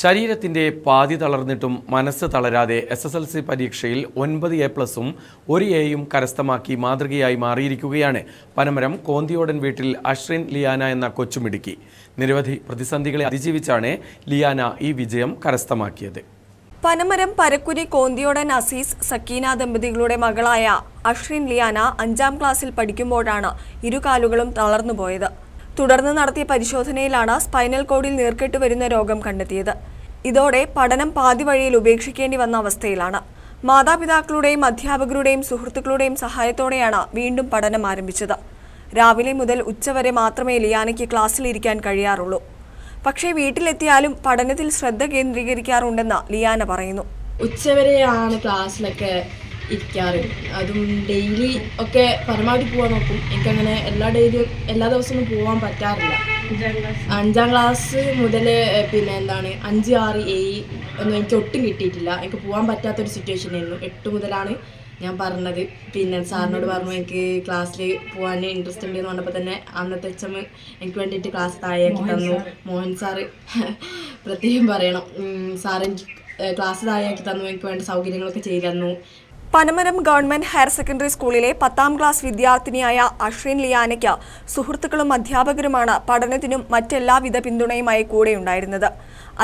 ശരീരത്തിന്റെ പാതി തളർന്നിട്ടും മനസ്സ് തളരാതെ എസ് എസ് എൽ സി പരീക്ഷയിൽ ഒൻപത് എ പ്ലസും ഒരു എയും കരസ്ഥമാക്കി മാതൃകയായി മാറിയിരിക്കുകയാണ്. പനമരം കോന്തിയോടൻ വീട്ടിൽ അഷ്റിൻ ലിയാന എന്ന കൊച്ചുമിടുക്കി നിരവധി പ്രതിസന്ധികളെ അതിജീവിച്ചാണ് ലിയാന ഈ വിജയം കരസ്ഥമാക്കിയത്. പനമരം പരക്കുരി കോന്തിയോടൻ അസീസ് സക്കീന ദമ്പതികളുടെ മകളായ അഷ്റിൻ ലിയാന അഞ്ചാം ക്ലാസ്സിൽ പഠിക്കുമ്പോഴാണ് ഇരുകാലുകളും തളർന്നുപോയത്. തുടർന്ന് നടത്തിയ പരിശോധനയിലാണ് സ്പൈനൽ കോഡിൽ നീർക്കെട്ട് വരുന്ന രോഗം കണ്ടെത്തിയത്. ഇതോടെ പഠനം പാതി വഴിയിൽ ഉപേക്ഷിക്കേണ്ടി വന്ന അവസ്ഥയിലാണ്. മാതാപിതാക്കളുടെയും അധ്യാപകരുടെയും സുഹൃത്തുക്കളുടെയും സഹായത്തോടെയാണ് വീണ്ടും പഠനം ആരംഭിച്ചത്. രാവിലെ മുതൽ ഉച്ചവരെ മാത്രമേ ലിയാനയ്ക്ക് ക്ലാസ്സിലിരിക്കാൻ കഴിയാറുള്ളൂ. പക്ഷേ വീട്ടിലെത്തിയാലും പഠനത്തിൽ ശ്രദ്ധ കേന്ദ്രീകരിക്കാറുണ്ടെന്ന് ലിയാന പറയുന്നു. ഉച്ചവരെയാണ് ക്ലാസ്സിലൊക്കെ ഇരിക്കാറ്. അതും ഡെയിലി ഒക്കെ പരമാവധി പോകാൻ നോക്കും. എനിക്കങ്ങനെ എല്ലാ ഡെയിലി എല്ലാ ദിവസവും പോകാൻ പറ്റാറില്ല. അഞ്ചാം ക്ലാസ് മുതൽ പിന്നെ എന്താണ് അഞ്ച് ആറ് ഏഴ് ഒന്നും എനിക്ക് ഒട്ടും കിട്ടിയിട്ടില്ല. എനിക്ക് പോകാൻ പറ്റാത്തൊരു സിറ്റുവേഷൻ ആയിരുന്നു. എട്ട് മുതലാണ് ഞാൻ പറഞ്ഞത്. പിന്നെ സാറിനോട് പറഞ്ഞു എനിക്ക് ക്ലാസ്സിൽ പോകാൻ ഇൻട്രസ്റ്റ് ഉണ്ട് എന്ന് പറഞ്ഞപ്പോൾ തന്നെ അന്നത്തെ എച്ചമ്മ എനിക്ക് വേണ്ടിയിട്ട് ക്ലാസ് താഴെയാക്കി തന്നു. മോഹൻ സാറ് പ്രത്യേകം പറയണം. സാറ് ക്ലാസ് താഴെയാക്കി തന്നു. എനിക്ക് വേണ്ട സൗകര്യങ്ങളൊക്കെ ചെയ്തു തന്നു. പനമരം ഗവൺമെന്റ് ഹയർ സെക്കൻഡറി സ്കൂളിലെ പത്താം ക്ലാസ് വിദ്യാർത്ഥിനിയായ അഷ്റിൻ ലിയാനയ്ക്ക് സുഹൃത്തുക്കളും അധ്യാപകരുമാണ് പഠനത്തിനും മറ്റെല്ലാവിധ പിന്തുണയുമായി കൂടെയുണ്ടായിരുന്നത്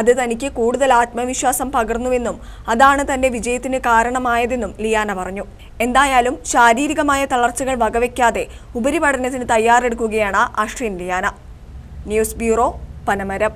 അത് തനിക്ക് കൂടുതൽ ആത്മവിശ്വാസം പകർന്നുവെന്നും അതാണ് തന്റെ വിജയത്തിന് കാരണമായതെന്നും ലിയാന പറഞ്ഞു. എന്തായാലും ശാരീരികമായ തളർച്ചകൾ വകവയ്ക്കാതെ ഉപരിപഠനത്തിന് തയ്യാറെടുക്കുകയാണ് അഷ്റിൻ ലിയാന. News bureau Panamaram.